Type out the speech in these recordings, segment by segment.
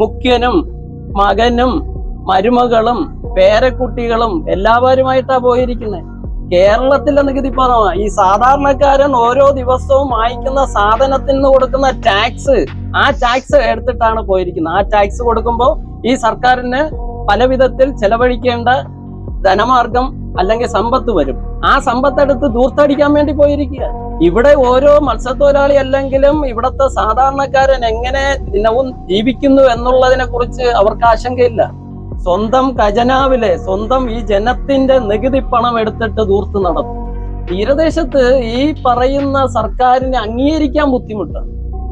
മുഖ്യനും മകനും മരുമകളും പേരക്കുട്ടികളും എല്ലാവരുമായിട്ടാ പോയിരിക്കുന്നത് കേരളത്തിലെ നികുതി പണമാണ് ഈ സാധാരണക്കാരൻ ഓരോ ദിവസവും വാങ്ങിക്കുന്ന സാധനത്തിൽ നിന്ന് കൊടുക്കുന്ന ടാക്സ് ആ ടാക്സ് എടുത്തിട്ടാണ് പോയിരിക്കുന്നത്. ആ ടാക്സ് കൊടുക്കുമ്പോൾ ഈ സർക്കാരിന് പല വിധത്തിൽ ചെലവഴിക്കേണ്ട ധനമാർഗം അല്ലെങ്കിൽ സമ്പത്ത് വരും. ആ സമ്പത്ത് എടുത്ത് ദൂർത്തടിക്കാൻ വേണ്ടി പോയിരിക്കുക. ഇവിടെ ഓരോ മത്സ്യത്തൊഴിലാളി അല്ലെങ്കിലും ഇവിടത്തെ സാധാരണക്കാരൻ എങ്ങനെ ദിനവും ജീവിക്കുന്നു എന്നുള്ളതിനെ കുറിച്ച് അവർക്ക് ആശങ്കയില്ല. സ്വന്തം ഖജനാവിലെ സ്വന്തം ഈ ജനത്തിന്റെ നികുതി പണം എടുത്തിട്ട് ദൂർത്ത് നടത്തും. തീരദേശത്ത് ഈ പറയുന്ന സർക്കാരിനെ അംഗീകരിക്കാൻ ബുദ്ധിമുട്ടാണ്.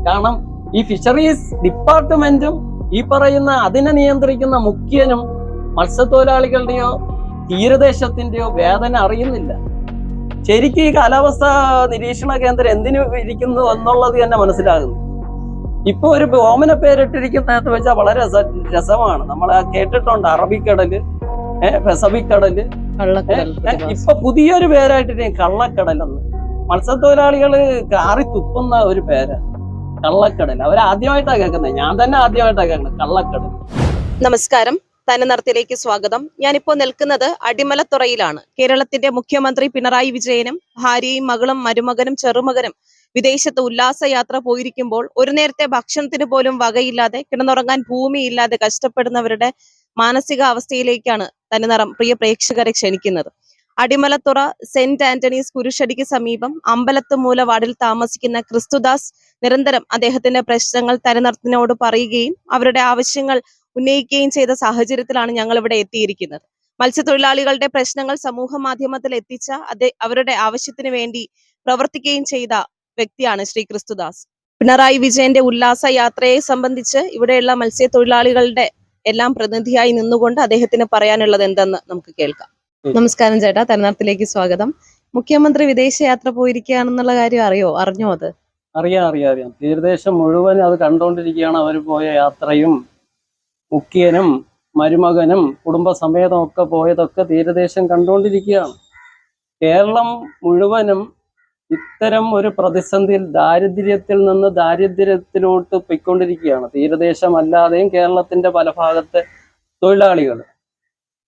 കാരണം ഈ ഫിഷറീസ് ഡിപ്പാർട്ട്മെന്റും ഈ പറയുന്ന അതിനെ നിയന്ത്രിക്കുന്ന മുഖ്യനും മത്സ്യത്തൊഴിലാളികളുടെയോ തീരദേശത്തിന്റെയോ വേദന അറിയുന്നില്ല. ശരിക്കും ഈ കാലാവസ്ഥ നിരീക്ഷണ കേന്ദ്രം എന്തിനു ഇരിക്കുന്നു എന്നുള്ളത് തന്നെ മനസ്സിലാകുന്നു. ഇപ്പൊ ഒരു ഓമന പേരിട്ടിരിക്കുന്നതെന്ന് വെച്ചാൽ വളരെ രസ രസമാണ്. നമ്മൾ കേട്ടിട്ടുണ്ട് അറബിക്കടൽ പെസഫിക്കടൽ ഇപ്പൊ പുതിയൊരു പേരായിട്ട് കള്ളക്കടലെന്ന്. മത്സ്യത്തൊഴിലാളികൾ കാറി തുപ്പുന്ന ഒരു പേരാണ് കള്ളക്കടൽ അവർ ആദ്യമായിട്ടാ കേൾക്കുന്നത് ഞാൻ തന്നെ ആദ്യമായിട്ടാണ് കേൾക്കുന്നത് കള്ളക്കടൽ നമസ്കാരം. തനനർത്തിലേക്ക് സ്വാഗതം. ഞാനിപ്പോ നിൽക്കുന്നത് അടിമലത്തുറയിലാണ്. കേരളത്തിന്റെ മുഖ്യമന്ത്രി പിണറായി വിജയനും ഭാര്യയും മകളും മരുമകനും ചെറുമകനും വിദേശത്ത് ഉല്ലാസയാത്ര പോയിരിക്കുമ്പോൾ ഒരു നേരത്തെ ഭക്ഷണത്തിന് പോലും വകയില്ലാതെ കിടന്നുറങ്ങാൻ ഭൂമിയില്ലാതെ കഷ്ടപ്പെടുന്നവരുടെ മാനസികാവസ്ഥയിലേക്കാണ് തനിനിറം പ്രിയ പ്രേക്ഷകരെ ക്ഷണിക്കുന്നത്. അടിമലത്തുറ സെന്റ് ആന്റണീസ് കുരിശടിക്ക് സമീപം അമ്പലത്തുമൂല വാർഡിൽ താമസിക്കുന്ന ക്രിസ്തുദാസ് നിരന്തരം അദ്ദേഹത്തിന്റെ പ്രശ്നങ്ങൾ തരനിർത്തിനോട് പറയുകയും അവരുടെ ആവശ്യങ്ങൾ ഉന്നയിക്കുകയും ചെയ്ത സാഹചര്യത്തിലാണ് ഞങ്ങൾ ഇവിടെ എത്തിയിരിക്കുന്നത്. മത്സ്യത്തൊഴിലാളികളുടെ പ്രശ്നങ്ങൾ സമൂഹ മാധ്യമത്തിൽ എത്തിച്ച അതേ അവരുടെ ആവശ്യത്തിന് വേണ്ടി പ്രവർത്തിക്കുകയും ചെയ്ത വ്യക്തിയാണ് ശ്രീ ക്രിസ്തുദാസ്. പിണറായി വിജയന്റെ ഉല്ലാസ യാത്രയെ സംബന്ധിച്ച് ഇവിടെയുള്ള മത്സ്യത്തൊഴിലാളികളുടെ എല്ലാം പ്രതിനിധിയായി നിന്നുകൊണ്ട് അദ്ദേഹത്തിന് പറയാനുള്ളത് എന്തെന്ന് നമുക്ക് കേൾക്കാം. നമസ്കാരം ചേട്ടാ തെരഞ്ഞെടുപ്പിലേക്ക് സ്വാഗതം. മുഖ്യമന്ത്രി വിദേശയാത്ര പോയിരിക്കുകയാണെന്നുള്ള കാര്യം അറിയോ? അറിഞ്ഞോ അത്? അറിയാം അറിയാം അറിയാം. തീരദേശം മുഴുവൻ അത് കണ്ടുകൊണ്ടിരിക്കുകയാണ് അവർ പോയ യാത്രയും. മുഖ്യനും മരുമകനും കുടുംബസമേതം ഒക്കെ പോയതൊക്കെ തീരദേശം കണ്ടുകൊണ്ടിരിക്കുകയാണ്. കേരളം മുഴുവനും ഇത്തരം ഒരു പ്രതിസന്ധിയിൽ ദാരിദ്ര്യത്തിൽ നിന്ന് ദാരിദ്ര്യത്തിലോട്ട് പൊയ്ക്കൊണ്ടിരിക്കുകയാണ്. തീരദേശം അല്ലാതെയും കേരളത്തിന്റെ പല ഭാഗത്തെ തൊഴിലാളികൾ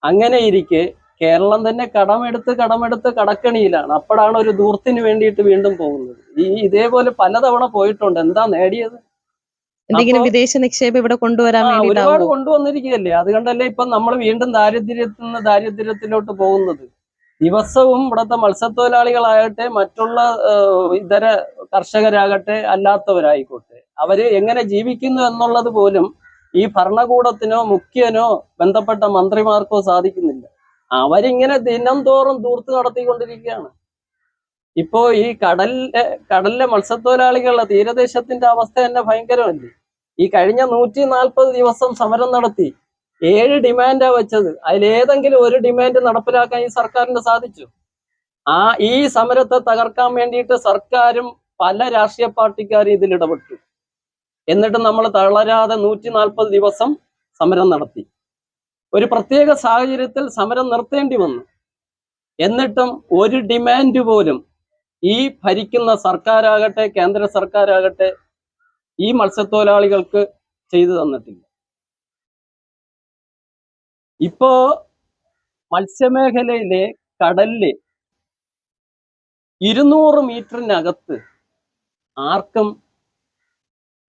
അങ്ങനെ ഇരിക്കെ കേരളം തന്നെ കടമെടുത്ത് കടമെടുത്ത് കടക്കണിയിലാണ്. അപ്പോഴാണ് ഒരു ദൂർത്തിന് വേണ്ടിയിട്ട് വീണ്ടും പോകുന്നത്. ഈ ഇതേപോലെ പലതവണ പോയിട്ടുണ്ട്. എന്താ നേടിയത്? എന്തെങ്കിലും വിദേശ നിക്ഷേപം ഇവിടെ കൊണ്ടുവരാൻ ഒരുപാട് കൊണ്ടുവന്നിരിക്കുകയല്ലേ? അതുകൊണ്ടല്ലേ ഇപ്പൊ നമ്മൾ വീണ്ടും ദാരിദ്ര്യത്തിൽ നിന്ന് ദാരിദ്ര്യത്തിലോട്ട് പോകുന്നത്. ദിവസവും ഇവിടുത്തെ മത്സ്യത്തൊഴിലാളികളാകട്ടെ മറ്റുള്ള ഇതര കർഷകരാകട്ടെ അല്ലാത്തവരായിക്കോട്ടെ അവർ എങ്ങനെ ജീവിക്കുന്നു എന്നുള്ളത് പോലും ഈ ഭരണകൂടത്തിനോ മുഖ്യനോ ബന്ധപ്പെട്ട മന്ത്രിമാർക്കോ സാധിക്കുന്നില്ല. അവരിങ്ങനെ ദിനം തോറും ദൂർത്ത് നടത്തിക്കൊണ്ടിരിക്കുകയാണ്. ഇപ്പോ ഈ കടലിലെ കടലിലെ മത്സ്യത്തൊഴിലാളികളുടെ തീരദേശത്തിന്റെ അവസ്ഥ തന്നെ ഭയങ്കരമല്ലേ? ഈ കഴിഞ്ഞ നൂറ്റി നാൽപ്പത് ദിവസം സമരം നടത്തി. ഏഴ് ഡിമാൻഡാ വെച്ചത്. അതിലേതെങ്കിലും ഒരു ഡിമാൻഡ് നടപ്പിലാക്കാൻ ഈ സർക്കാരിന് സാധിച്ചു. ആ ഈ സമരത്തെ തകർക്കാൻ വേണ്ടിയിട്ട് സർക്കാരും പല രാഷ്ട്രീയ പാർട്ടിക്കാരും ഇതിൽ ഇടപെട്ടു. എന്നിട്ട് നമ്മൾ തളരാതെ നൂറ്റി നാൽപ്പത് ദിവസം സമരം നടത്തി. ഒരു പ്രത്യേക സാഹചര്യത്തിൽ സമരം നിർത്തേണ്ടി വന്നു. എന്നിട്ടും ഒരു ഡിമാൻഡ് പോലും ഈ ഭരിക്കുന്ന സർക്കാരാകട്ടെ കേന്ദ്ര സർക്കാരാകട്ടെ ഈ മത്സ്യത്തൊഴിലാളികൾക്ക് ചെയ്തു തന്നിട്ടില്ല. ഇപ്പോ മത്സ്യമേഖലയിലെ കടലിൽ ഇരുന്നൂറ് മീറ്ററിനകത്ത് ആർക്കും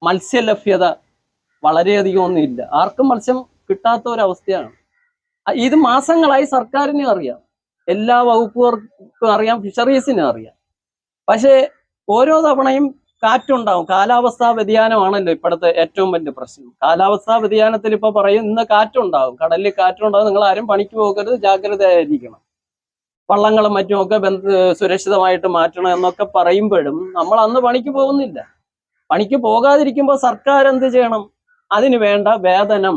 മത്സ്യലഭ്യത വളരെയധികം ഒന്നുമില്ല ആർക്കും മത്സ്യം കിട്ടാത്ത ഒരവസ്ഥയാണ്. ഇത് മാസങ്ങളായി സർക്കാരിനും അറിയാം. എല്ലാ വകുപ്പുകാർക്കും അറിയാം ഫിഷറീസിനും അറിയാം. പക്ഷേ ഓരോ തവണയും കാറ്റുണ്ടാവും. കാലാവസ്ഥാ വ്യതിയാനമാണല്ലോ ഇപ്പോഴത്തെ ഏറ്റവും വലിയ പ്രശ്നം. കാലാവസ്ഥാ വ്യതിയാനത്തിൽ ഇപ്പൊ പറയും ഇന്ന് കാറ്റുണ്ടാവും. കടലിൽ കാറ്റുണ്ടാവും. നിങ്ങൾ ആരും പണിക്ക് പോകരുത്. ജാഗ്രതയായിരിക്കണം. വള്ളങ്ങളും മറ്റുമൊക്കെ ബന്ധ സുരക്ഷിതമായിട്ട് മാറ്റണം എന്നൊക്കെ പറയുമ്പോഴും നമ്മൾ അന്ന് പണിക്ക് പോകുന്നില്ല. പണിക്ക് പോകാതിരിക്കുമ്പോൾ സർക്കാർ എന്ത് ചെയ്യണം? അതിന് വേണ്ട വേതനം.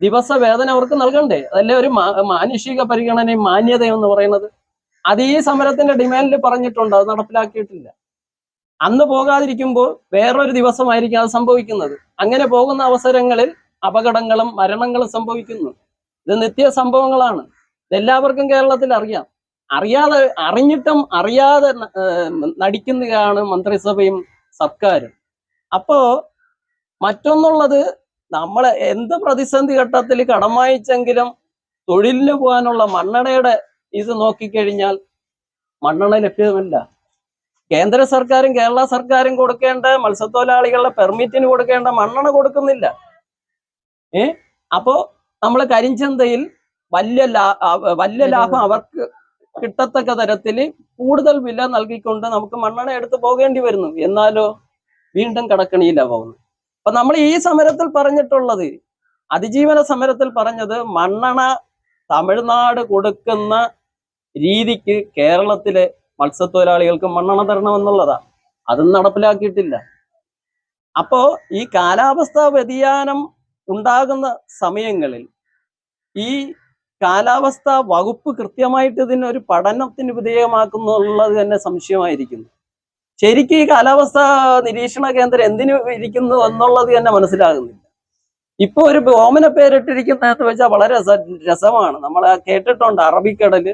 ദിവസ വേതനം അവർക്ക് നൽകണ്ടേ? അതല്ലേ ഒരു മാനുഷിക പരിഗണനയും മാന്യതയും എന്ന് പറയുന്നത്. അത് ഈ സമരത്തിന്റെ ഡിമാൻഡിൽ പറഞ്ഞിട്ടുണ്ട്. അത് നടപ്പിലാക്കിയിട്ടില്ല. അന്ന് പോകാതിരിക്കുമ്പോൾ വേറൊരു ദിവസമായിരിക്കും അത് സംഭവിക്കുന്നത്. അങ്ങനെ പോകുന്ന അവസരങ്ങളിൽ അപകടങ്ങളും മരണങ്ങളും സംഭവിക്കുന്നു. ഇത് നിത്യ സംഭവങ്ങളാണ്. ഇതെല്ലാവർക്കും കേരളത്തിൽ അറിയാം. അറിയാതെ അറിഞ്ഞിട്ടും അറിയാതെ നടിക്കുന്നതാണ് മന്ത്രിസഭയും സർക്കാരും. അപ്പോ മറ്റൊന്നുള്ളത് നമ്മൾ എന്ത് പ്രതിസന്ധി ഘട്ടത്തിൽ കടം വാങ്ങിച്ചെങ്കിലും തൊഴിലിന് പോകാനുള്ള മണ്ണെണ്ണയുടെ ഇത് നോക്കിക്കഴിഞ്ഞാൽ മണ്ണെണ്ണ ലഭ്യമല്ല. കേന്ദ്ര സർക്കാരും കേരള സർക്കാരും കൊടുക്കേണ്ട മത്സ്യത്തൊഴിലാളികളുടെ പെർമിറ്റിന് കൊടുക്കേണ്ട മണ്ണെണ്ണ കൊടുക്കുന്നില്ല. ഏ? അപ്പോ നമ്മൾ കരിഞ്ചന്തയിൽ വലിയ വലിയ ലാഭം അവർക്ക് കിട്ടത്തക്ക തരത്തിൽ കൂടുതൽ വില നൽകിക്കൊണ്ട് നമുക്ക് മണ്ണെണ്ണ എടുത്തു പോകേണ്ടി വരുന്നു. എന്നാലോ വീണ്ടും കടക്കണിയില്ല പോകുന്നു അപ്പൊ നമ്മൾ ഈ സമരത്തിൽ പറഞ്ഞിട്ടുള്ളത് അതിജീവന സമരത്തിൽ പറഞ്ഞത് മണ്ണെണ്ണ തമിഴ്നാട് കൊടുക്കുന്ന രീതിക്ക് കേരളത്തിലെ മത്സ്യത്തൊഴിലാളികൾക്ക് മണ്ണെണ്ണ തരണമെന്നുള്ളതാ. അതും നടപ്പിലാക്കിയിട്ടില്ല. അപ്പോ ഈ കാലാവസ്ഥാ വ്യതിയാനം ഉണ്ടാകുന്ന സമയങ്ങളിൽ ഈ കാലാവസ്ഥാ വകുപ്പ് കൃത്യമായിട്ട് ഇതിന് ഒരു പഠനത്തിന് വിധേയമാക്കുന്നുള്ളത് തന്നെ സംശയമായിരിക്കുന്നു. ശരിക്കും ഈ കാലാവസ്ഥാ നിരീക്ഷണ കേന്ദ്രം എന്തിനു ഇരിക്കുന്നു എന്നുള്ളത് തന്നെ മനസ്സിലാകുന്നില്ല. ഇപ്പോൾ ഒരു ഓമന പേരിട്ടിരിക്കുന്നതെന്ന് വെച്ചാൽ വളരെ രസമാണ്. നമ്മൾ കേട്ടിട്ടുണ്ട് അറബിക്കടൽ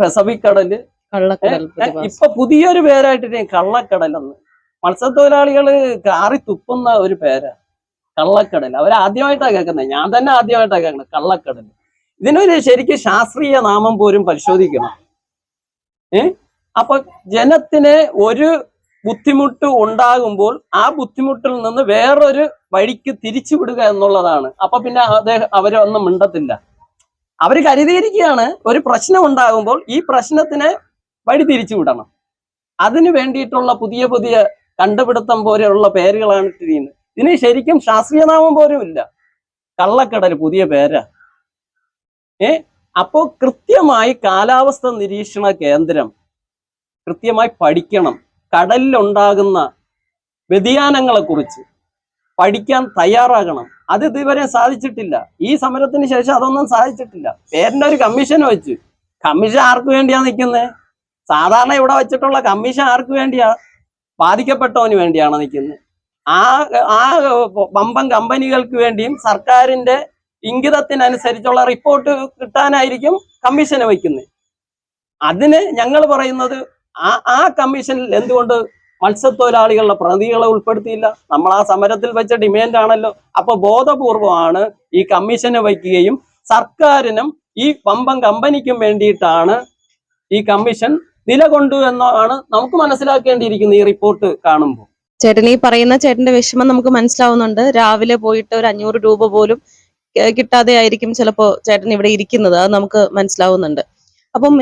പസഫിക് കടൽ കള്ളക്കടൽ ഇപ്പൊ പുതിയൊരു പേരായിട്ട് കള്ളക്കടലെന്ന്. മത്സ്യത്തൊഴിലാളികൾ കാറി തുപ്പുന്ന ഒരു പേരാ. കള്ളക്കടൽ അവർ കേൾക്കുന്നത് ഞാൻ തന്നെ ആദ്യമായിട്ടാ കേൾക്കുന്നത് കള്ളക്കടൽ ഇതിനൊരു ശരിക്കും ശാസ്ത്രീയ നാമം പോലും പരിശോധിക്കണം. ഏ? അപ്പൊ ജനത്തിന് ഒരു ബുദ്ധിമുട്ട് ഉണ്ടാകുമ്പോൾ ആ ബുദ്ധിമുട്ടിൽ നിന്ന് വേറൊരു വഴിക്ക് തിരിച്ചു വിടുക എന്നുള്ളതാണ്. അപ്പൊ പിന്നെ അദ്ദേഹം അവരൊന്നും മിണ്ടത്തില്ല. അവർ കരുതിയിരിക്കുകയാണ് ഒരു പ്രശ്നം ഉണ്ടാകുമ്പോൾ ഈ പ്രശ്നത്തിനെ വഴി തിരിച്ചു വിടണം. അതിന് വേണ്ടിയിട്ടുള്ള പുതിയ പുതിയ കണ്ടുപിടുത്തം പോലെയുള്ള പേരുകളാണ് ഇട്ടിരിക്കുന്നത്. ഇതിന് ശരിക്കും ശാസ്ത്രീയനാമം പോലും ഇല്ല. കള്ളക്കടൽ പുതിയ പേരാ. ഏ? അപ്പോ കൃത്യമായി കാലാവസ്ഥ നിരീക്ഷണ കേന്ദ്രം കൃത്യമായി പഠിക്കണം. കടലിലുണ്ടാകുന്ന വ്യതിയാനങ്ങളെ കുറിച്ച് പഠിക്കാൻ തയ്യാറാകണം. അത് ഇതുവരെ സാധിച്ചിട്ടില്ല. ഈ സമരത്തിന് ശേഷം അതൊന്നും സാധിച്ചിട്ടില്ല. പേരിന്റെ ഒരു കമ്മീഷൻ വെച്ച്. കമ്മീഷൻ ആർക്ക് വേണ്ടിയാ നിൽക്കുന്നത് സാധാരണ ഇവിടെ വെച്ചിട്ടുള്ള കമ്മീഷൻ ആർക്ക് വേണ്ടിയാണ് ബാധിക്കപ്പെട്ടവന് വേണ്ടിയാണ് നിൽക്കുന്നത് ആ ആ വമ്പൻ കമ്പനികൾക്ക് വേണ്ടിയും സർക്കാരിന്റെ ഇംഗിതത്തിനനുസരിച്ചുള്ള റിപ്പോർട്ട് കിട്ടാനായിരിക്കും കമ്മീഷനെ വയ്ക്കുന്നത്. അതിന് ഞങ്ങൾ പറയുന്നത് ആ ആ കമ്മീഷനിൽ എന്തുകൊണ്ട് മത്സ്യത്തൊഴിലാളികളുടെ പ്രതികളെ ഉൾപ്പെടുത്തിയില്ല? നമ്മൾ ആ സമരത്തിൽ വെച്ച ഡിമാൻഡ് ആണല്ലോ. അപ്പൊ ബോധപൂർവമാണ് ഈ കമ്മീഷനെ വയ്ക്കുകയും സർക്കാരിനും ഈ വമ്പൻ കമ്പനിക്കും വേണ്ടിയിട്ടാണ് ഈ കമ്മീഷൻ നിലകൊണ്ടു എന്നാണ് നമുക്ക് മനസ്സിലാക്കേണ്ടിയിരിക്കുന്നത് ഈ റിപ്പോർട്ട് കാണുമ്പോൾ. ചേട്ടൻ ഈ പറയുന്ന ചേട്ടന്റെ വിഷമം നമുക്ക് മനസ്സിലാവുന്നുണ്ട്. രാവിലെ പോയിട്ട് ഒരു അഞ്ഞൂറ് രൂപ പോലും കിട്ടാതെ ആയിരിക്കും ചിലപ്പോ ചേട്ടൻ ഇവിടെ ഇരിക്കുന്നത്. അത് നമുക്ക് മനസ്സിലാവുന്നുണ്ട്. അപ്പം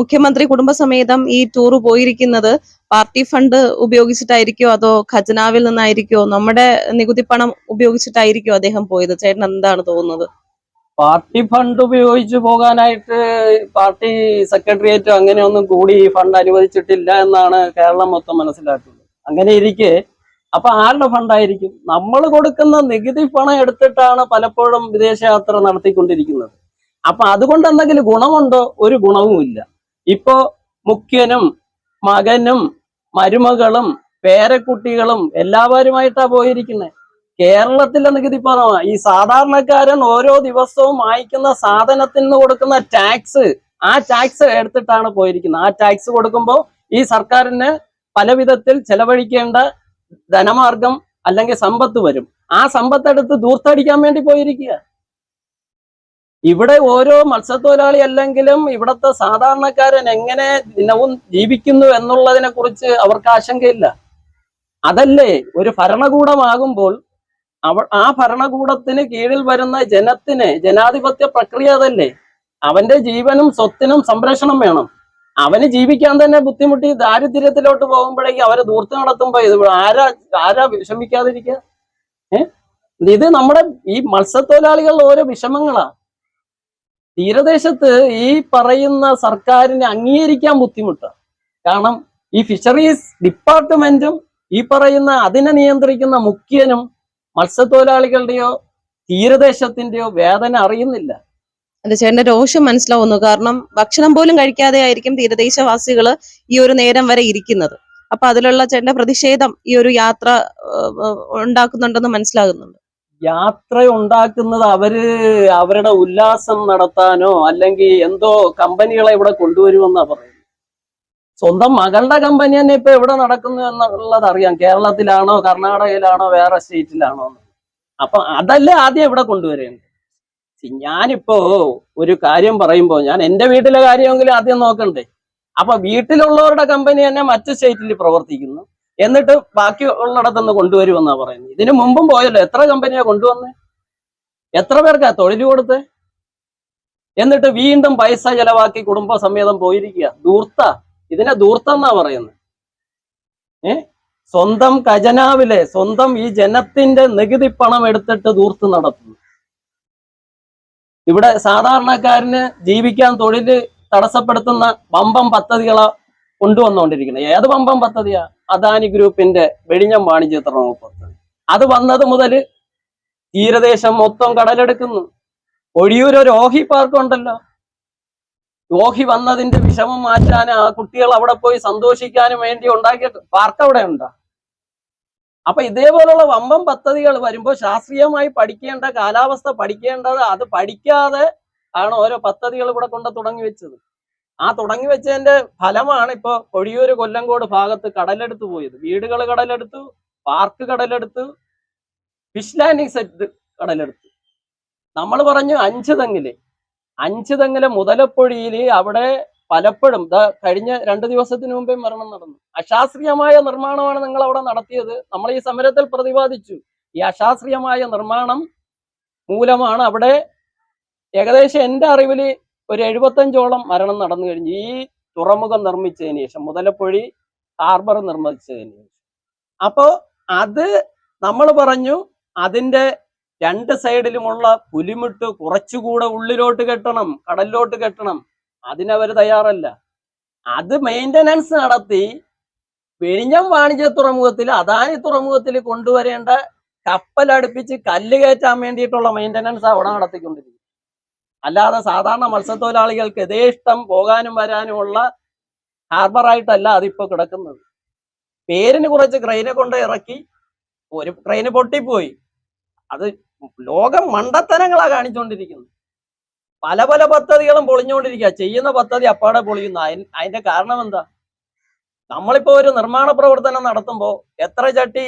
മുഖ്യമന്ത്രി കുടുംബസമേതം ഈ ടൂർ പോയിരിക്കുന്നത് പാർട്ടി ഫണ്ട് ഉപയോഗിച്ചിട്ടായിരിക്കോ അതോ ഖജനാവിൽ നിന്നായിരിക്കോ? നമ്മുടെ നികുതി പണം ഉപയോഗിച്ചിട്ടായിരിക്കോ അദ്ദേഹം പോയത്? ചേട്ടൻ എന്താണ് തോന്നുന്നത്? പാർട്ടി ഫണ്ട് ഉപയോഗിച്ച് പോകാനായിട്ട് പാർട്ടി സെക്രട്ടേറിയറ്റ് അങ്ങനെയൊന്നും കൂടി ഫണ്ട് അനുവദിച്ചിട്ടില്ല എന്നാണ് കേരളം മൊത്തം മനസ്സിലാക്കുന്നത്. അങ്ങനെ ഇരിക്കെ അപ്പൊ ആരുടെ ഫണ്ടായിരിക്കും? നമ്മൾ കൊടുക്കുന്ന നികുതി പണം എടുത്തിട്ടാണ് പലപ്പോഴും വിദേശയാത്ര നടത്തിക്കൊണ്ടിരിക്കുന്നത്. അപ്പൊ അതുകൊണ്ട് എന്തെങ്കിലും ഗുണമുണ്ടോ? ഒരു ഗുണവുമില്ല ഇപ്പോ മുഖ്യനും മകനും മരുമകളും പേരക്കുട്ടികളും എല്ലാവരുമായിട്ടാ പോയിരിക്കുന്നത് കേരളത്തിലെ നികുതി പണമാണ് ഈ സാധാരണക്കാരൻ ഓരോ ദിവസവും വാങ്ങിക്കുന്ന സാധനത്തിന് കൊടുക്കുന്ന ടാക്സ് ആ ടാക്സ് എടുത്തിട്ടാണ് പോയിരിക്കുന്നത്. ആ ടാക്സ് കൊടുക്കുമ്പോൾ ഈ സർക്കാരിന് പല വിധത്തിൽ ചെലവഴിക്കേണ്ട ധനമാർഗം അല്ലെങ്കിൽ സമ്പത്ത് വരും. ആ സമ്പത്ത് എടുത്ത് ദൂർത്തടിക്കാൻ വേണ്ടി പോയിരിക്കുക. ഇവിടെ ഓരോ മത്സ്യത്തൊഴിലാളി അല്ലെങ്കിലും ഇവിടത്തെ സാധാരണക്കാരൻ എങ്ങനെ ദിനവും ജീവിക്കുന്നു എന്നുള്ളതിനെ കുറിച്ച് അവർക്ക് ആശങ്കയില്ല. അതല്ലേ ഒരു ഭരണകൂടമാകുമ്പോൾ അവ ആ ഭരണകൂടത്തിന് കീഴിൽ വരുന്ന ജനത്തിന് ജനാധിപത്യ പ്രക്രിയ തന്നെ അവന്റെ ജീവനും സ്വത്തിനും സംരക്ഷണം വേണം. അവന് ജീവിക്കാൻ തന്നെ ബുദ്ധിമുട്ടി ദാരിദ്ര്യത്തിലോട്ട് പോകുമ്പോഴേക്കും അവരെ ദൂർത്ത് നടത്തുമ്പോ ഇത് ആരാ ആരാ വിഷമിക്കാതിരിക്കുക ഏ? ഇത് നമ്മുടെ ഈ മത്സ്യത്തൊഴിലാളികളുടെ ഓരോ വിഷമങ്ങളാ. തീരദേശത്ത് ഈ പറയുന്ന സർക്കാരിനെ അംഗീകരിക്കാൻ ബുദ്ധിമുട്ടാണ് കാരണം ഈ ഫിഷറീസ് ഡിപ്പാർട്ട്മെന്റും ഈ പറയുന്ന അതിനെ നിയന്ത്രിക്കുന്ന മുഖ്യനും മത്സ്യത്തൊഴിലാളികളുടെയോ തീരദേശത്തിന്റെയോ വേദന അറിയുന്നില്ല. എന്റെ ചേട്ടന്റെ രോഷം മനസ്സിലാവുന്നു. കാരണം ഭക്ഷണം പോലും കഴിക്കാതെ ആയിരിക്കും തീരദേശവാസികൾ ഈ ഒരു നേരം വരെ ഇരിക്കുന്നത്. അപ്പൊ അതിലുള്ള ചേട്ടന്റെ പ്രതിഷേധം ഈ ഒരു യാത്ര ഉണ്ടാക്കുന്നുണ്ടെന്ന് മനസ്സിലാകുന്നുണ്ട്. യാത്ര ഉണ്ടാക്കുന്നത് അവർ അവരുടെ ഉല്ലാസം നടത്താനോ അല്ലെങ്കിൽ എന്തോ കമ്പനികളെ ഇവിടെ കൊണ്ടുവരുമെന്നാ പറയുന്നത്. സ്വന്തം മകളുടെ കമ്പനി തന്നെ ഇപ്പൊ എവിടെ നടക്കുന്നു എന്നുള്ളത് അറിയാം. കേരളത്തിലാണോ കർണാടകയിലാണോ വേറെ സ്റ്റേറ്റിലാണോ എന്ന്. അപ്പൊ അതല്ലേ ആദ്യം ഇവിടെ കൊണ്ടുവരേണ്ടത്. ഞാനിപ്പോ ഒരു കാര്യം പറയുമ്പോ ഞാൻ എന്റെ വീട്ടിലെ കാര്യമെങ്കിലും ആദ്യം നോക്കണ്ടേ. അപ്പൊ വീട്ടിലുള്ളവരുടെ കമ്പനി തന്നെ മറ്റു സ്റ്റേറ്റിൽ പ്രവർത്തിക്കുന്നു. എന്നിട്ട് ബാക്കി ഉള്ളിടത്തുനിന്ന് കൊണ്ടുവരുമെന്നാ പറയുന്നത്. ഇതിനു മുമ്പും പോയല്ലോ എത്ര കമ്പനിയാ കൊണ്ടുവന്നേ? എത്ര പേർക്കാ തൊഴിൽ കൊടുത്തേ? എന്നിട്ട് വീണ്ടും പൈസ ചെലവാക്കി കുടുംബസമേതം പോയിരിക്കുക. ദൂർത്ത ഇതിനെ ദൂർത്തെന്നാ പറയുന്നത് ഏ? സ്വന്തം ഖജനാവിലെ സ്വന്തം ഈ ജനത്തിന്റെ നികുതി പണം എടുത്തിട്ട് ദൂർത്ത് നടത്തുന്നു. ഇവിടെ സാധാരണക്കാരന് ജീവിക്കാൻ തൊഴിൽ തടസ്സപ്പെടുത്തുന്ന വമ്പം പദ്ധതികളാ കൊണ്ടുവന്നുകൊണ്ടിരിക്കുന്നത് ഏത് വമ്പം പദ്ധതിയാ? അദാനി ഗ്രൂപ്പിന്റെ വെടിഞ്ഞം വാണിജ്യ തുറമുഖ പദ്ധതി. അത് വന്നത് മുതൽ തീരദേശം മൊത്തം കടലെടുക്കുന്നു. ഒഴിയൂർ ഒരു ഓഹി പാർക്ക് ഉണ്ടല്ലോ ഓഹി വന്നതിന്റെ വിഷമം മാറ്റാൻ ആ കുട്ടികൾ അവിടെ പോയി സന്തോഷിക്കാനും വേണ്ടി ഉണ്ടാക്കിയ പാർക്ക് അവിടെ ഉണ്ടോ? അപ്പൊ ഇതേപോലുള്ള വമ്പം പദ്ധതികൾ വരുമ്പോൾ ശാസ്ത്രീയമായി പഠിക്കേണ്ട കാലാവസ്ഥ പഠിക്കേണ്ടത് അത് പഠിക്കാതെ ആണ് ഓരോ പദ്ധതികൾ ഇവിടെ കൊണ്ട് തുടങ്ങി വെച്ചത്. ആ തുടങ്ങി വെച്ചതിന്റെ ഫലമാണ് ഇപ്പൊ കൊഴിയൂര് കൊല്ലങ്കോട് ഭാഗത്ത് കടലെടുത്ത് പോയത്. വീടുകൾ കടലെടുത്തു പാർക്ക് കടലെടുത്തു ഫിഷ് ലാൻഡിങ് സെറ്റ് കടലെടുത്തു. നമ്മൾ പറഞ്ഞു അഞ്ച് തെങ്ങിൽ. അഞ്ച് തെങ്ങിലെ മുതലപ്പൊഴിയിൽ അവിടെ പലപ്പോഴും കഴിഞ്ഞ രണ്ട് ദിവസത്തിന് മുമ്പേ മരണം നടന്നു. അശാസ്ത്രീയമായ നിർമ്മാണമാണ് നിങ്ങൾ അവിടെ നടത്തിയത്. നമ്മൾ ഈ സമരത്തിൽ പ്രതിപാദിച്ചു. ഈ അശാസ്ത്രീയമായ നിർമ്മാണം മൂലമാണ് അവിടെ ഏകദേശം എന്റെ അറിവിൽ ഒരു എഴുപത്തഞ്ചോളം മരണം നടന്നു കഴിഞ്ഞു. ഈ തുറമുഖം നിർമ്മിച്ചതിന് ശേഷം മുതലപ്പൊഴി ഹാർബർ നിർമ്മിച്ചതിന് ശേഷം. അപ്പോ അത് നമ്മൾ പറഞ്ഞു അതിന്റെ രണ്ട് സൈഡിലുമുള്ള പുലിമുട്ട് കുറച്ചുകൂടെ ഉള്ളിലോട്ട് കെട്ടണം കടലിലോട്ട് കെട്ടണം. അതിനവർ തയ്യാറല്ല. അത് മെയിന്റനൻസ് നടത്തി പെരിഞ്ഞം വാണിജ്യ തുറമുഖത്തിൽ അദാനി തുറമുഖത്തിൽ കൊണ്ടുവരേണ്ട കപ്പലടുപ്പിച്ച് കല്ല് കയറ്റാൻ വേണ്ടിയിട്ടുള്ള മെയിന്റനൻസ് അവിടെ നടത്തിക്കൊണ്ടിരിക്കും അല്ലാതെ സാധാരണ മത്സ്യത്തൊഴിലാളികൾക്ക് യഥേഷ്ടം പോകാനും വരാനുമുള്ള ഹാർബറായിട്ടല്ല അതിപ്പോ കിടക്കുന്നത്. പേരിന് കുറച്ച് ക്രെയിനെ കൊണ്ട് ഇറക്കി ഒരു ക്രെയിന് പൊട്ടിപ്പോയി. അത് ലോകം മണ്ടത്തനങ്ങളാ കാണിച്ചുകൊണ്ടിരിക്കുന്നത് പല പല പദ്ധതികളും പൊളിഞ്ഞുകൊണ്ടിരിക്കുക ചെയ്യുന്ന പദ്ധതി അപ്പാടെ പൊളിയുന്നു. അതിന്റെ കാരണം എന്താ നമ്മളിപ്പോ ഒരു നിർമ്മാണ പ്രവർത്തനം നടത്തുമ്പോൾ എത്ര ചട്ടി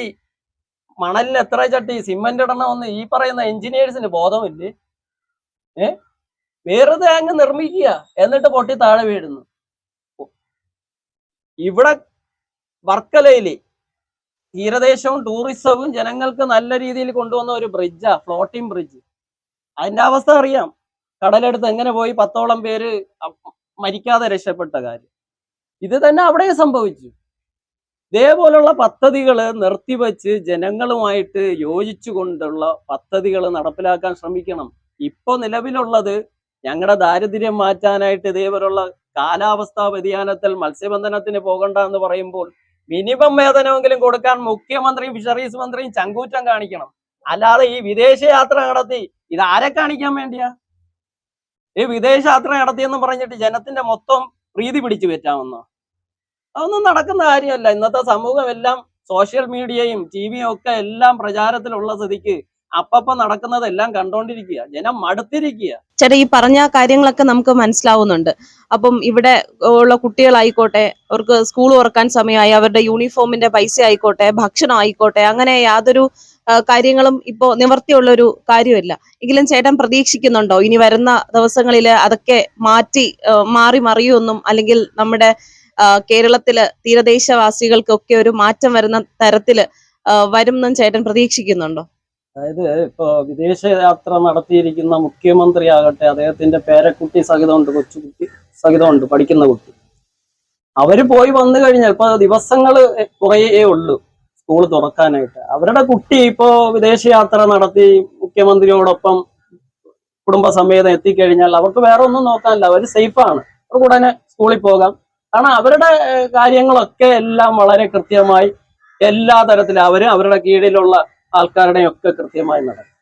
മണലിന് എത്ര ചട്ടി സിമെന്റ് ഇടണമെന്ന് ഈ പറയുന്ന എഞ്ചിനീയേഴ്സിന് ബോധമില്ലേ? ഏ? വെറുതെ അങ്ങ് നിർമ്മിക്കുക. എന്നിട്ട് പൊട്ടി താഴെ വീഴുന്നു. ഇവിടെ വർക്കലയിൽ തീരദേശവും ടൂറിസവും ജനങ്ങൾക്ക് നല്ല രീതിയിൽ കൊണ്ടുവന്ന ഒരു ബ്രിഡ്ജാ ഫ്ലോട്ടിംഗ് ബ്രിഡ്ജ് അതിന്റെ അവസ്ഥ അറിയാം. കടലെടുത്ത് എങ്ങനെ പോയി പത്തോളം പേര് മരിക്കാതെ രക്ഷപ്പെട്ട കാര്യം. ഇത് തന്നെ അവിടെ സംഭവിച്ചു. ഇതേപോലുള്ള പദ്ധതികൾ നിർത്തിവെച്ച് ജനങ്ങളുമായിട്ട് യോജിച്ചുകൊണ്ടുള്ള പദ്ധതികൾ നടപ്പിലാക്കാൻ ശ്രമിക്കണം. ഇപ്പൊ നിലവിലുള്ളത് ഞങ്ങളുടെ ദാരിദ്ര്യം മാറ്റാനായിട്ട് ഇതേപോലുള്ള കാലാവസ്ഥാ വ്യതിയാനത്തിൽ മത്സ്യബന്ധനത്തിന് പോകണ്ട എന്ന് പറയുമ്പോൾ മിനിമം വേതനമെങ്കിലും കൊടുക്കാൻ മുഖ്യമന്ത്രിയും ഫിഷറീസ് മന്ത്രിയും ചങ്കൂറ്റം കാണിക്കണം. അല്ലാതെ ഈ വിദേശ യാത്ര നടത്തി ഇത് ആരെ കാണിക്കാൻ വേണ്ടിയാ? ഈ വിദേശ യാത്ര നടത്തിയെന്ന് പറഞ്ഞിട്ട് ജനത്തിന്റെ മൊത്തം പ്രീതി പിടിച്ചു പറ്റാമെന്നോ അതൊന്നും നടക്കുന്ന കാര്യമല്ല. ഇന്നത്തെ സമൂഹം എല്ലാം സോഷ്യൽ മീഡിയയും ടി വിയും ഒക്കെ എല്ലാം പ്രചാരത്തിലുള്ള സ്ഥിതിക്ക് അപ്പപ്പം നടക്കുന്നതെല്ലാം കണ്ടോണ്ടിരിക്കുക. ജനം മടുത്തിരിക്കുക. ചേട്ടാ ഈ പറഞ്ഞ കാര്യങ്ങളൊക്കെ നമുക്ക് മനസ്സിലാവുന്നുണ്ട്. അപ്പം ഇവിടെ ഉള്ള കുട്ടികളായിക്കോട്ടെ അവർക്ക് സ്കൂൾ തുറക്കാൻ സമയമായി അവരുടെ യൂണിഫോമിന്റെ പൈസ ആയിക്കോട്ടെ ഭക്ഷണം ആയിക്കോട്ടെ അങ്ങനെ യാതൊരു കാര്യങ്ങളും ഇപ്പോ നിവർത്തിയുള്ള ഒരു കാര്യമില്ല. എങ്കിലും ചേട്ടൻ പ്രതീക്ഷിക്കുന്നുണ്ടോ? ഇനി വരുന്ന ദിവസങ്ങളിൽ അതൊക്കെ മാറ്റി മാറി മറിയുമെന്നും അല്ലെങ്കിൽ നമ്മുടെ കേരളത്തിലെ തീരദേശവാസികൾക്കൊക്കെ ഒരു മാറ്റം വരുന്ന തരത്തിൽ വരും ചേട്ടൻ പ്രതീക്ഷിക്കുന്നുണ്ടോ? അതായത് ഇപ്പൊ വിദേശ യാത്ര നടത്തിയിരിക്കുന്ന മുഖ്യമന്ത്രി ആകട്ടെ അദ്ദേഹത്തിന്റെ പേരക്കുട്ടി സഹിതമുണ്ട് കൊച്ചുകുട്ടി സഹിതമുണ്ട് പഠിക്കുന്ന കുട്ടി. അവർ പോയി വന്നു കഴിഞ്ഞാൽ ഇപ്പൊ ദിവസങ്ങൾ കുറേ ഉള്ളൂ സ്കൂൾ തുറക്കാനായിട്ട്. അവരുടെ കുട്ടി ഇപ്പോ വിദേശയാത്ര നടത്തി മുഖ്യമന്ത്രിയോടൊപ്പം കുടുംബസമേതം എത്തിക്കഴിഞ്ഞാൽ അവർക്ക് വേറെ ഒന്നും നോക്കാനില്ല. അവർ സേഫാണ്. അവർക്ക് ഉടനെ സ്കൂളിൽ പോകാം. കാരണം അവരുടെ കാര്യങ്ങളൊക്കെ എല്ലാം വളരെ കൃത്യമായി എല്ലാ തരത്തിലും അവർ അവരുടെ കീഴിലുള്ള ആൾക്കാരുടെയും ഒക്കെ കൃത്യമായി നടക്കും.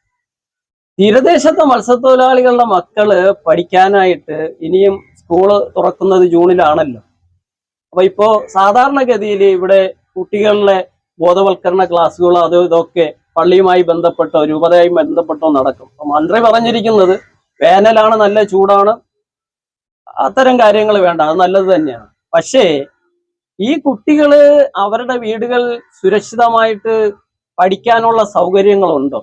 തീരദേശത്തെ മത്സ്യത്തൊഴിലാളികളുടെ മക്കൾ പഠിക്കാനായിട്ട് ഇനിയും സ്കൂൾ തുറക്കുന്നത് ജൂണിലാണല്ലോ. അപ്പൊ ഇപ്പോ സാധാരണഗതിയിൽ ഇവിടെ കുട്ടികളിലെ ബോധവൽക്കരണ ക്ലാസ്സുകളോ അതോ ഇതൊക്കെ പള്ളിയുമായി ബന്ധപ്പെട്ടോ രൂപതയുമായി ബന്ധപ്പെട്ടോ നടക്കും. അപ്പൊ മന്ത്രി പറഞ്ഞിരിക്കുന്നത് വേനലാണ് നല്ല ചൂടാണ്. അത്തരം കാര്യങ്ങൾ വേണ്ട അത് നല്ലത് തന്നെയാണ്. പക്ഷേ ഈ കുട്ടികൾ അവരുടെ വീടുകൾ സുരക്ഷിതമായിട്ട് പഠിക്കാനുള്ള സൗകര്യങ്ങളുണ്ടോ?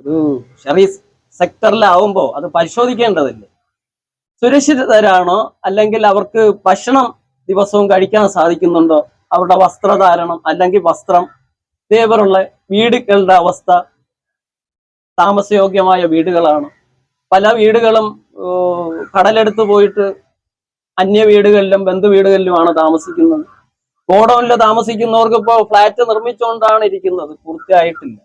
ഒരു ഷെറീസ് സെക്ടറിലാവുമ്പോൾ അത് പരിശോധിക്കേണ്ടതില്ലേ? സുരക്ഷിതരാണോ? അല്ലെങ്കിൽ അവർക്ക് ഭക്ഷണം ദിവസവും കഴിക്കാൻ സാധിക്കുന്നുണ്ടോ? അവരുടെ വസ്ത്രധാരണം അല്ലെങ്കിൽ വസ്ത്രം? ഇതേപോലുള്ള വീടുകളുടെ അവസ്ഥ താമസയോഗ്യമായ വീടുകളാണ്? പല വീടുകളും കടലെടുത്ത് പോയിട്ട് അന്യ വീടുകളിലും ബന്ധു വീടുകളിലുമാണ് താമസിക്കുന്നത്. ഗോഡൌണിൽ താമസിക്കുന്നവർക്ക് ഇപ്പോൾ ഫ്ലാറ്റ് നിർമ്മിച്ചുകൊണ്ടാണ് ഇരിക്കുന്നത്. പൂർത്തിയായിട്ടില്ല.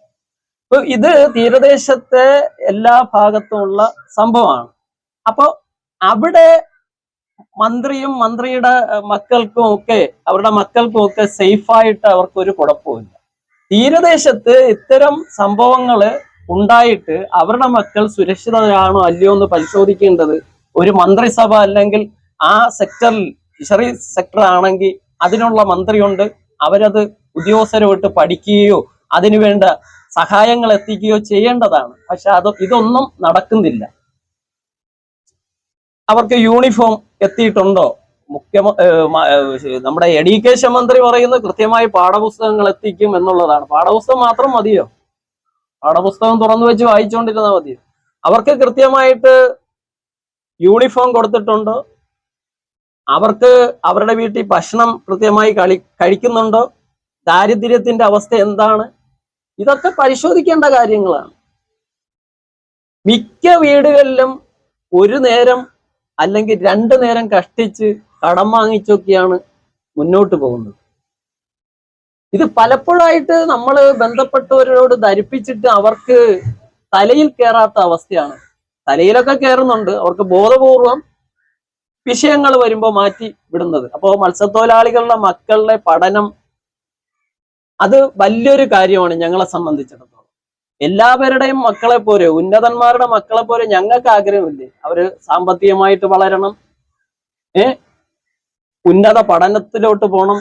ഇപ്പൊ ഇത് തീരദേശത്തെ എല്ലാ ഭാഗത്തുമുള്ള സംഭവമാണ്. അപ്പൊ അവിടെ മന്ത്രിയും മന്ത്രിയുടെ മക്കൾക്കും ഒക്കെ അവരുടെ മക്കൾക്കും ഒക്കെ സേഫായിട്ട് അവർക്കൊരു കുഴപ്പമില്ല തീരദേശത്ത് ഇത്തരം സംഭവങ്ങൾ ഉണ്ടായിട്ട് അവരുടെ മക്കൾ സുരക്ഷിതരാണോ അല്ലയോ എന്ന് പരിശോധിക്കേണ്ടത് ഒരു മന്ത്രിസഭ അല്ലെങ്കിൽ ആ സെക്ടറിൽ ഫിഷറി സെക്ടർ ആണെങ്കിൽ അതിനുള്ള മന്ത്രിയുണ്ട്. അവരത് ഉദ്യോഗസ്ഥരുമായിട്ട് പഠിക്കുകയോ അതിനുവേണ്ട സഹായങ്ങൾ എത്തിക്കുകയോ ചെയ്യേണ്ടതാണ്. പക്ഷെ അത് ഇതൊന്നും നടക്കുന്നില്ല. അവർക്ക് യൂണിഫോം എത്തിയിട്ടുണ്ടോ? മുഖ്യ നമ്മുടെ എഡ്യൂക്കേഷൻ മന്ത്രി പറയുന്നത് കൃത്യമായി പാഠപുസ്തകങ്ങൾ എത്തിക്കും എന്നുള്ളതാണ്. പാഠപുസ്തകം മാത്രം മതിയോ? പാഠപുസ്തകം തുറന്നു വെച്ച് വായിച്ചുകൊണ്ടിരുന്നാൽ മതിയോ? അവർക്ക് കൃത്യമായിട്ട് യൂണിഫോം കൊടുത്തിട്ടുണ്ടോ? അവർക്ക് അവരുടെ വീട്ടിൽ ഭക്ഷണം കൃത്യമായി കളി കഴിക്കുന്നുണ്ടോ? ദാരിദ്ര്യത്തിന്റെ അവസ്ഥ എന്താണ്? ഇതൊക്കെ പരിശോധിക്കേണ്ട കാര്യങ്ങളാണ്. മിക്ക വീടുകളിലും ഒരു നേരം അല്ലെങ്കിൽ രണ്ടു നേരം കഷ്ടിച്ച് കടം വാങ്ങിച്ചൊക്കെയാണ് മുന്നോട്ട് പോകുന്നത്. ഇത് പലപ്പോഴായിട്ട് നമ്മൾ ബന്ധപ്പെട്ടവരോട് ധരിപ്പിച്ചിട്ട് അവർക്ക് തലയിൽ കയറാത്ത അവസ്ഥയാണ്. തലയിലൊക്കെ കയറുന്നുണ്ട്. അവർക്ക് ബോധപൂർവം വിഷയങ്ങൾ വരുമ്പോൾ മാറ്റി വിടുന്നത്. അപ്പോൾ മത്സ്യത്തൊഴിലാളികളുടെ മക്കളുടെ പഠനം അത് വലിയൊരു കാര്യമാണ് ഞങ്ങളെ സംബന്ധിച്ചിടത്തോളം. എല്ലാവരുടെയും മക്കളെ പോലെ ഉന്നതന്മാരുടെ മക്കളെ പോലെ ഞങ്ങൾക്ക് ആഗ്രഹമില്ലേ? അവർ സാമ്പത്തികമായിട്ട് വളരണം. ഏ? ഉന്നത പഠനത്തിലോട്ട് പോകണം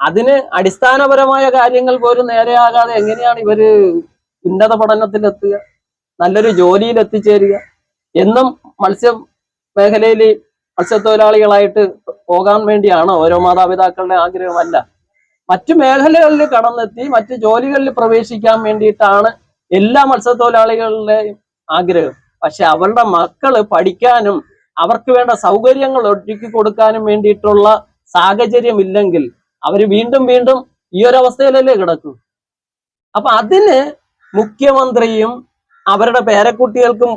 അതിന് അടിസ്ഥാനപരമായ കാര്യങ്ങൾ പോലും നേരെയാകാതെ എങ്ങനെയാണ് ഇവർ ഉന്നത പഠനത്തിലെത്തുക? നല്ലൊരു ജോലിയിൽ എത്തിച്ചേരുക എന്നും മത്സ്യ മേഖലയിൽ മത്സ്യത്തൊഴിലാളികളായിട്ട് പോകാൻ വേണ്ടിയാണ് ഓരോ മാതാപിതാക്കളുടെ ആഗ്രഹമല്ല. മറ്റു മേഖലകളിൽ കടന്നെത്തി മറ്റു ജോലികളിൽ പ്രവേശിക്കാൻ വേണ്ടിയിട്ടാണ് എല്ലാ മത്സ്യത്തൊഴിലാളികളുടെയും ആഗ്രഹം. പക്ഷെ അവരുടെ മക്കൾ പഠിക്കാനും അവർക്ക് വേണ്ട സൗകര്യങ്ങൾ ഒരുക്കി കൊടുക്കാനും വേണ്ടിയിട്ടുള്ള സാഹചര്യം ഇല്ലെങ്കിൽ അവർ വീണ്ടും വീണ്ടും ഈ ഒരു അവസ്ഥയിലല്ലേ കിടക്കും. അപ്പൊ അതിന് മുഖ്യമന്ത്രിയും അവരുടെ പേരക്കുട്ടികൾക്കും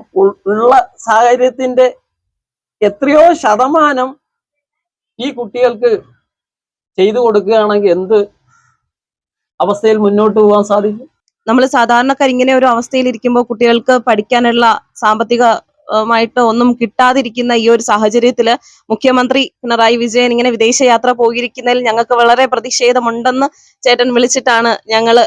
ഉള്ള സാഹചര്യത്തിന്റെ എത്രയോ ശതമാനം ഈ കുട്ടികൾക്ക് ചെയ്തു കൊടുക്കുകയാണെങ്കിൽ എന്ത് അവസ്ഥയിൽ മുന്നോട്ട് പോകാൻ സാധിക്കും? നമ്മൾ സാധാരണക്കാർ ഇങ്ങനെ ഒരു അവസ്ഥയിൽ ഇരിക്കുമ്പോൾ കുട്ടികൾക്ക് പഠിക്കാനുള്ള സാമ്പത്തികമായിട്ട് ഒന്നും കിട്ടാതിരിക്കുന്ന ഈ ഒരു സാഹചര്യത്തിൽ മുഖ്യമന്ത്രി പിണറായി വിജയൻ ഇങ്ങനെ വിദേശയാത്ര പോയിരിക്കുന്നതിൽ ഞങ്ങൾക്ക് വളരെ പ്രതിഷേധമുണ്ടെന്ന് ചേട്ടൻ വിളിച്ചിട്ടാണ് ഞങ്ങൾ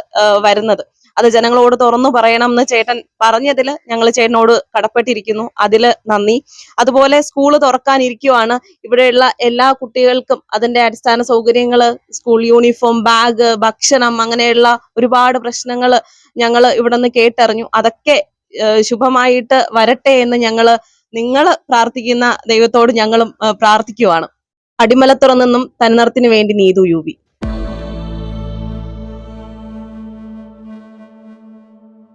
വരുന്നത്. അത് ജനങ്ങളോട് തുറന്നു പറയണം എന്ന് ചേട്ടൻ പറഞ്ഞതിൽ ഞങ്ങൾ ചേട്ടനോട് കടപ്പെട്ടിരിക്കുന്നു. അതിൽ നന്ദി. അതുപോലെ സ്കൂൾ തുറക്കാനിരിക്കുവാണ്. ഇവിടെയുള്ള എല്ലാ കുട്ടികൾക്കും അതിന്റെ അടിസ്ഥാന സൗകര്യങ്ങൾ സ്കൂൾ യൂണിഫോം ബാഗ് ഭക്ഷണം അങ്ങനെയുള്ള ഒരുപാട് പ്രശ്നങ്ങൾ ഞങ്ങൾ ഇവിടെ നിന്ന് കേട്ടറിഞ്ഞു. അതൊക്കെ ശുഭമായിട്ട് വരട്ടെ എന്ന് ഞങ്ങൾ നിങ്ങൾ പ്രാർത്ഥിക്കുന്ന ദൈവത്തോട് ഞങ്ങളും പ്രാർത്ഥിക്കുവാണ്. അടിമലത്തുറ നിന്നും തനിനിറത്തിന് വേണ്ടി നീതു യു